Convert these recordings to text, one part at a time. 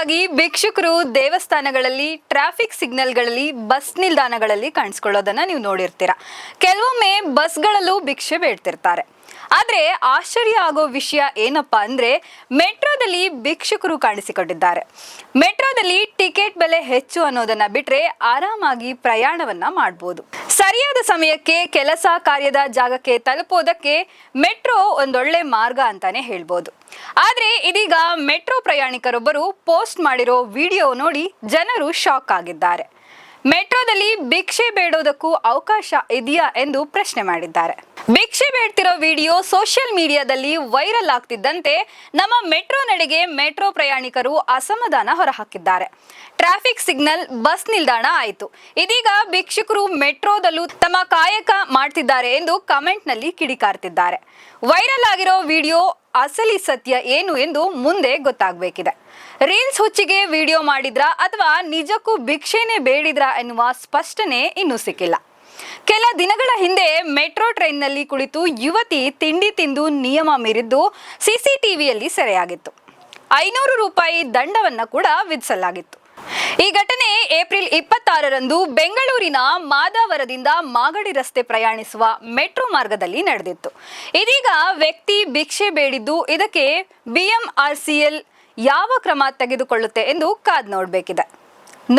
ಸಾಮಾನ್ಯವಾಗಿ ಭಿಕ್ಷುಕರು ದೇವಸ್ಥಾನಗಳಲ್ಲಿ traffic ಸಿಗ್ನಲ್ಗಳಲ್ಲಿ bus ನಿಲ್ದಾಣಗಳಲ್ಲಿ ಕಾಣಿಸ್ಕೊಳ್ಳೋದನ್ನ ನೀವು ನೋಡಿರ್ತೀರ. ಕೆಲವೊಮ್ಮೆ ಬಸ್ಗಳಲ್ಲೂ ಭಿಕ್ಷೆ ಬೇಡ್ತಿರ್ತಾರೆ. ಆದ್ರೆ ಆಶ್ಚರ್ಯ ಆಗೋ ವಿಷಯ ಏನಪ್ಪಾ ಅಂದ್ರೆ ಮೆಟ್ರೋದಲ್ಲಿ ಭಿಕ್ಷುಕರು ಕಾಣಿಸಿಕೊಂಡಿದ್ದಾರೆ. ಮೆಟ್ರೋದಲ್ಲಿ ಟಿಕೆಟ್ ಬೆಲೆ ಹೆಚ್ಚು ಅನ್ನೋದನ್ನ ಬಿಟ್ರೆ ಆರಾಮಾಗಿ ಪ್ರಯಾಣವನ್ನ ಮಾಡಬಹುದು ಸರಿಯಾದ ಸಮಯಕ್ಕೆ ಕೆಲಸ ಕಾರ್ಯದ ಜಾಗಕ್ಕೆ ತಲುಪೋದಕ್ಕೆ ಮೆಟ್ರೋ ಒಂದೊಳ್ಳೆ ಮಾರ್ಗ ಅಂತಾನೆ ಹೇಳ್ಬೋದು. ಆದ್ರೆ ಇದೀಗ ಮೆಟ್ರೋ ಪ್ರಯಾಣಿಕರೊಬ್ಬರು ಪೋಸ್ಟ್ ಮಾಡಿರೋ ವಿಡಿಯೋ ನೋಡಿ ಜನರು ಶಾಕ್ ಆಗಿದ್ದಾರೆ. ಮೆಟ್ರೋದಲ್ಲಿ ಭಿಕ್ಷೆ ಬೇಡೋದಕ್ಕೂ ಅವಕಾಶ ಇದೆಯಾ ಎಂದು ಪ್ರಶ್ನೆ ಮಾಡಿದ್ದಾರೆ. ಭಿಕ್ಷೆ ಬೇಡ್ತಿರೋ ವಿಡಿಯೋ ಸೋಷಿಯಲ್ ಮೀಡಿಯಾದಲ್ಲಿ ವೈರಲ್ ಆಗ್ತಿದ್ದಂತೆ ನಮ್ಮ ಮೆಟ್ರೋ ನಡೆಗೆ ಮೆಟ್ರೋ ಪ್ರಯಾಣಿಕರು ಅಸಮಾಧಾನ ಹೊರಹಾಕಿದ್ದಾರೆ. ಟ್ರಾಫಿಕ್ ಸಿಗ್ನಲ್, ಬಸ್ ನಿಲ್ದಾಣ ಆಯಿತು. ಇದೀಗ ಭಿಕ್ಷುಕರು ಮೆಟ್ರೋದಲ್ಲೂ ತಮ್ಮ ಕಾಯಕ ಮಾಡ್ತಿದ್ದಾರೆ ಎಂದು ಕಮೆಂಟ್ನಲ್ಲಿ ಕಿಡಿಕಾರ್ತಿದ್ದಾರೆ. ವೈರಲ್ ಆಗಿರೋ ವಿಡಿಯೋ ಅಸಲಿ ಸತ್ಯ ಏನು ಎಂದು ಮುಂದೆ ಗೊತ್ತಾಗಬೇಕಿದೆ. ರೀಲ್ಸ್ ಹುಚ್ಚಿಗೆ ವಿಡಿಯೋ ಮಾಡಿದ್ರಾ ಅಥವಾ ನಿಜಕ್ಕೂ ಭಿಕ್ಷೆನೇ ಬೇಡಿದ್ರಾ ಎನ್ನುವ ಸ್ಪಷ್ಟನೆ ಇನ್ನೂ ಸಿಕ್ಕಿಲ್ಲ. ಕೆಲ ದಿನಗಳ ಹಿಂದೆ ಮೆಟ್ರೋ ಟ್ರೈನ್ನಲ್ಲಿ ಕುಳಿತು ಯುವತಿ ತಿಂಡಿ ತಿಂದು ನಿಯಮ ಮೀರಿದ್ದು ಸಿಸಿಟಿವಿಯಲ್ಲಿ ಸೆರೆಯಾಗಿತ್ತು. ಐನೂರು ರೂಪಾಯಿ ದಂಡವನ್ನ ಕೂಡ ವಿಧಿಸಲಾಗಿತ್ತು. ಈ ಘಟನೆ ಏಪ್ರಿಲ್ ಇಪ್ಪತ್ತಾರರಂದು ಬೆಂಗಳೂರಿನ ಮಾದಾವರದಿಂದ ಮಾಗಡಿ ರಸ್ತೆ ಪ್ರಯಾಣಿಸುವ ಮೆಟ್ರೋ ಮಾರ್ಗದಲ್ಲಿ ನಡೆದಿತ್ತು. ಇದೀಗ ವ್ಯಕ್ತಿ ಭಿಕ್ಷೆ ಬೇಡಿದ್ದು ಇದಕ್ಕೆ ಬಿಎಂಆರ್ಸಿಎಲ್ ಯಾವ ಕ್ರಮ ತೆಗೆದುಕೊಳ್ಳುತ್ತೆ ಎಂದು ಕಾದ್ ನೋಡಬೇಕಿದೆ.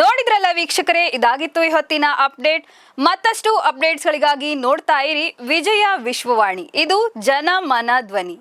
ನೋಡಿದ್ರಲ್ಲ ವೀಕ್ಷಕರೇ, ಇದಾಗಿತ್ತು ಈ ಹೊತ್ತಿನ ಅಪ್ಡೇಟ್. ಮತ್ತಷ್ಟು ಅಪ್ಡೇಟ್ಸ್ಗಳಿಗಾಗಿ ನೋಡ್ತಾ ಇರಿ ವಿಜಯ ವಿಶ್ವವಾಣಿ. ಇದು ಜನಮನ ಧ್ವನಿ.